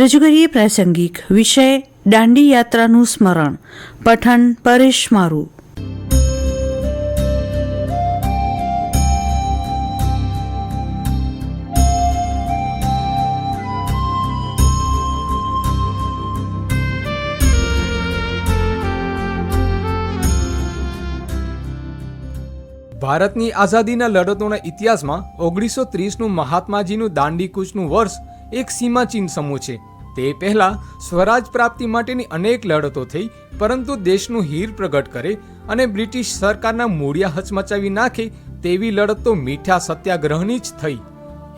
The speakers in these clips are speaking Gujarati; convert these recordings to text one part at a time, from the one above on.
રજૂ કરીએ પ્રાસંગિક વિષય દાંડી યાત્રાનું સ્મરણ. પઠન પરેશ મારું. ભારતની આઝાદીના લડતોના ઇતિહાસમાં ઓગણીસો ત્રીસનું મહાત્માજીનું દાંડી કૂચનું વર્ષ એક સીમાચિહ્ન સમૂહ છે. તે પહેલા સ્વરાજ પ્રાપ્તિ માટેની અનેક લડતો થઈ, પરંતુ દેશનું હીર પ્રગટ કરે અને બ્રિટિશ સરકારના મૂળિયા હચમચાવી નાખે તેવી લડત તો મીઠા સત્યાગ્રહની જ થઈ.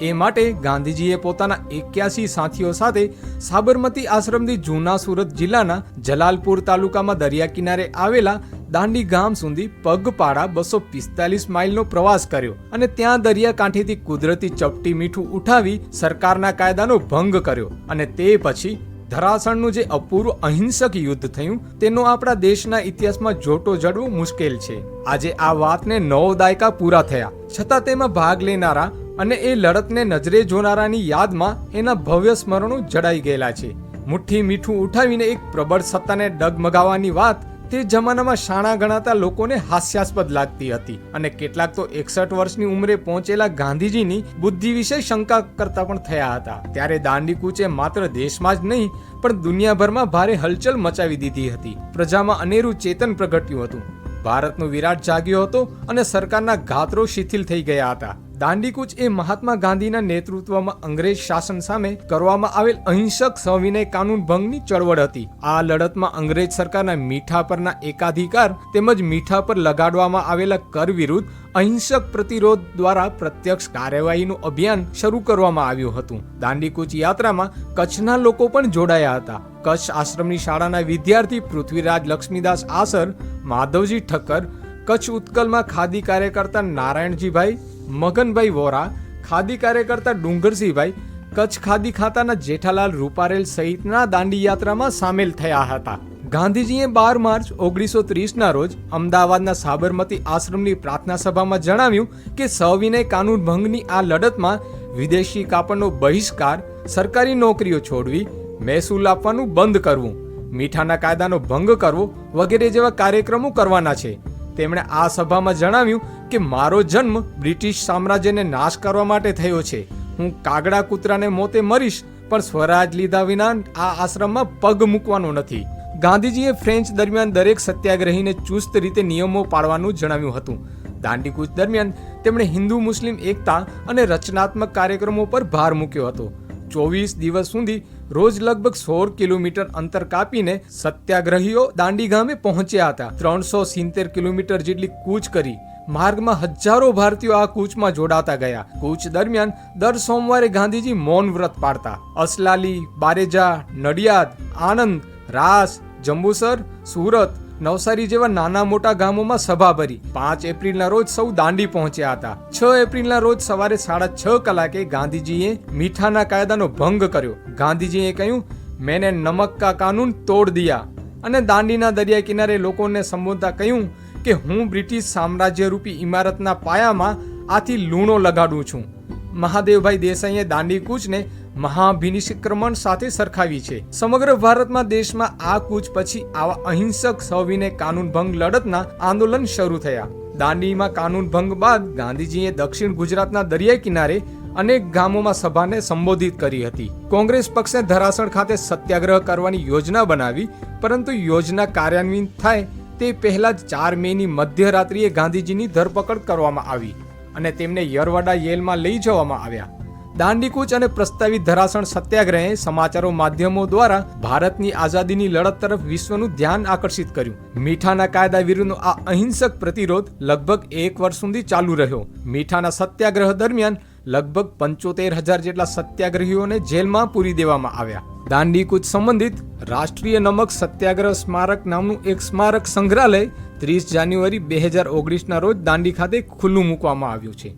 એ માટે ગાંધીજીએ પોતાના એક્યાસી સાથીઓ સાથે સાબરમતી આશ્રમથી જૂના સુરત જિલ્લાના જલાલપુર તાલુકામાં દરિયા કિનારે આવેલા દાંડી ગામ સુધી પગપાળા બસો પિસ્તાલીસ માઇલનો પ્રવાસ કર્યો અને ત્યાં દરિયાકાંઠેથી કુદરતી ચપટી મીઠું ઉઠાવી સરકારના કાયદાનો ભંગ કર્યો અને તે પછી ધરાસણનું જે અપૂર્વ અહિંસક યુદ્ધ થયું, તેનો આપણા દેશના ઇતિહાસમાં જોટો જડવું મુશ્કેલ છે. આજે આ વાતને નવ દાયકા પૂરા થયા. છતાં તેમાં ભાગ લેનારા અને એ લડતને નજરે જોનારાની યાદમાં એના ભવ્ય સ્મરણો જડાઈ ગયેલા છે. મુઠ્ઠી મીઠું ઉઠાવીને એક પ્રબળ સત્તાને ડગમગાવવાની વાત તે જમાનામાં શાણા ગણાતા લોકોને હાસ્યાસ્પદ લાગતી હતી અને કેટલાક તો એકસઠ વર્ષની ઉંમરે પહોંચેલા ગાંધીજીની બુદ્ધિ વિશે શંકા કરતા પણ થયા હતા. ત્યારે દાંડી કૂચે માત્ર દેશમાં જ નહીં, પણ દુનિયાભરમાં ભારે હલચલ મચાવી દીધી હતી. પ્રજામાં અનેરું ચેતન પ્રગટ્યું હતું. ભારતનો વિરાટ જાગ્યો હતો અને સરકારના ઘાતરો શિથિલ થઈ ગયા હતા. દાંડીકૂચ એ મહાત્મા ગાંધીના નેતૃત્વમાં અંગ્રેજ શાસન સામે કરવામાં આવેલ અહિંસક સવિનય કાનૂન ભંગની ચળવળ હતી. આ લડતમાં અંગ્રેજ સરકારના મીઠા પરના એકાધિકાર તેમજ મીઠા પર લગાડવામાં આવેલા કર વિરુદ્ધ અહિંસક પ્રતિરોધ દ્વારા પ્રત્યક્ષ કાર્યવાહીનું અભિયાન શરૂ કરવામાં આવ્યું હતું. દાંડીકૂચ યાત્રામાં કચ્છના લોકો પણ જોડાયા હતા. કચ્છ આશ્રમની શાળાના વિદ્યાર્થી પૃથ્વીરાજ લક્ષ્મીદાસ આસર, માધવજી ઠક્કર, કચ્છ ઉત્કલમાં ખાદી કાર્યકર્તા નારાયણજીભાઈ મગનભાઈ વોરા, ખાદી કાર્યકર્તા ડુંગરસિંહભાઈ, કચ્છ ખાદી ખાતાના જેઠાલાલ રૂપારેલ સહિતના દાંડી યાત્રામાં સામેલ થયા હતા. ગાંધીજીએ બાર માર્ચ ઓગણીસો ત્રીસના રોજ અમદાવાદના સાબરમતી આશ્રમની પ્રાર્થના સભામાં જણાવ્યું કે સવિનય કાનૂન ભંગની આ લડતમાં વિદેશી કાપડનો બહિષ્કાર, સરકારી નોકરીઓ છોડવી, મહેસૂલ આપવાનું બંધ કરવું, મીઠાના કાયદાનો ભંગ કરવો વગેરે જેવા કાર્યક્રમો કરવાના છે. તેમણે આ સભામાં જણાવ્યું કે મારો જન્મ બ્રિટિશ સામ્રાજ્યને નાશ કરવા માટે થયો છે. હું કાગડા કૂતરાને મોતે મરીશ, પણ સ્વરાજ લીધા વિના આ આશ્રમમાં પગ મૂકવાનો નથી. ગાંધીજીએ ફ્રેન્ચ દરમિયાન દરેક સત્યાગ્રહીને ચુસ્ત રીતે નિયમો પાળવાનું જણાવ્યું હતું. દાંડીકૂચ દરમિયાન તેમણે હિન્દુ મુસ્લિમ એકતા અને રચનાત્મક કાર્યક્રમો પર ભાર મૂક્યો હતો. ચોવીસ દિવસ સુધી રોજ લગભગ સોળ કિલોમીટર અંતર કાપીને સત્યાગ્રહીઓ દાંડી ગામે પહોંચ્યા હતા. ત્રણસો સિત્તેર કિલોમીટર જેટલી કૂચ કરી માર્ગમાં હજારો ભારતીયો આ કૂચમાં જોડાતા ગયા. કૂચ દરમિયાન દર સોમવારે ગાંધીજી મૌન વ્રત પાડતા. અસલાલી, બારેજા, નડિયાદ, આનંદ, રાસ, જંબુસર, સુરત નવસારી જેવા નાના મોટા ગામોમાં સભા ભરી. પાંચ એપ્રિલના રોજ સૌ દાંડી પહોંચ્યા હતા. છ એપ્રિલના રોજ સવારે સાડા છ કલાકે ગાંધીજીએ મીઠાના કાયદાનો ભંગ કર્યો. ગાંધીજીએ કહ્યું, મેને નમક કા કાનૂન તોડ દિયા. અને દાંડીના દરિયા કિનારે લોકોને સંબોધતા કહ્યું કે, હું બ્રિટિશ સામ્રાજ્ય રૂપી ઇમારતના પાયામાં આથી લૂણો લગાડું છું. મહાદેવભાઈ દેસાઈએ દાંડી કૂચને મહાભિનિષ્ક્રમણ સાથે સરખાવી છે. સમગ્ર ભારતમાં દેશમાં આ કૂચ પછી આવા અહિંસક સવિને કાનૂન ભંગ લડતના આંદોલન શરૂ થયા. દાંડીમાં કાનૂન ભંગ બાદ ગાંધીજીએ દક્ષિણ ગુજરાતના દરિયાઈ કિનારે અનેક ગામોમાં સભાને સંબોધિત કરી હતી. કોંગ્રેસ પક્ષે ધરાસણ ખાતે સત્યાગ્રહ કરવાની યોજના બનાવી, પરંતુ યોજના કાર્યાન્વિત થાય તે પહેલા જ ચાર મેની મધ્યરાત્રિએ ગાંધીજીની ધરપકડ કરવામાં આવી અને તેમને યરવાડા જેલમાં લઈ જવામાં આવ્યા. દાંડીકૂચ અને પ્રસ્તાવિત ધરાસણ સત્યાગ્રહે સમાચારો માધ્યમો દ્વારા ભારતની આઝાદીની લડત તરફ વિશ્વનું ધ્યાન આકર્ષિત કર્યું. મીઠાના કાયદા વિરુદ્ધનો આ અહિંસક પ્રતિરોધ લગભગ એક વર્ષ સુધી ચાલુ રહ્યો. મીઠાના સત્યાગ્રહ દરમિયાન લગભગ પંચોતેર હજાર જેટલા સત્યાગ્રહીઓને જેલમાં પૂરી દેવામાં આવ્યા. દાંડીકૂચ સંબંધિત રાષ્ટ્રીય નમક સત્યાગ્રહ સ્મારક નામનું એક સ્મારક સંગ્રહાલય ત્રીસ જાન્યુઆરી બે હજાર ઓગણીસના રોજ દાંડી ખાતે ખુલ્લું મૂકવામાં આવ્યું છે.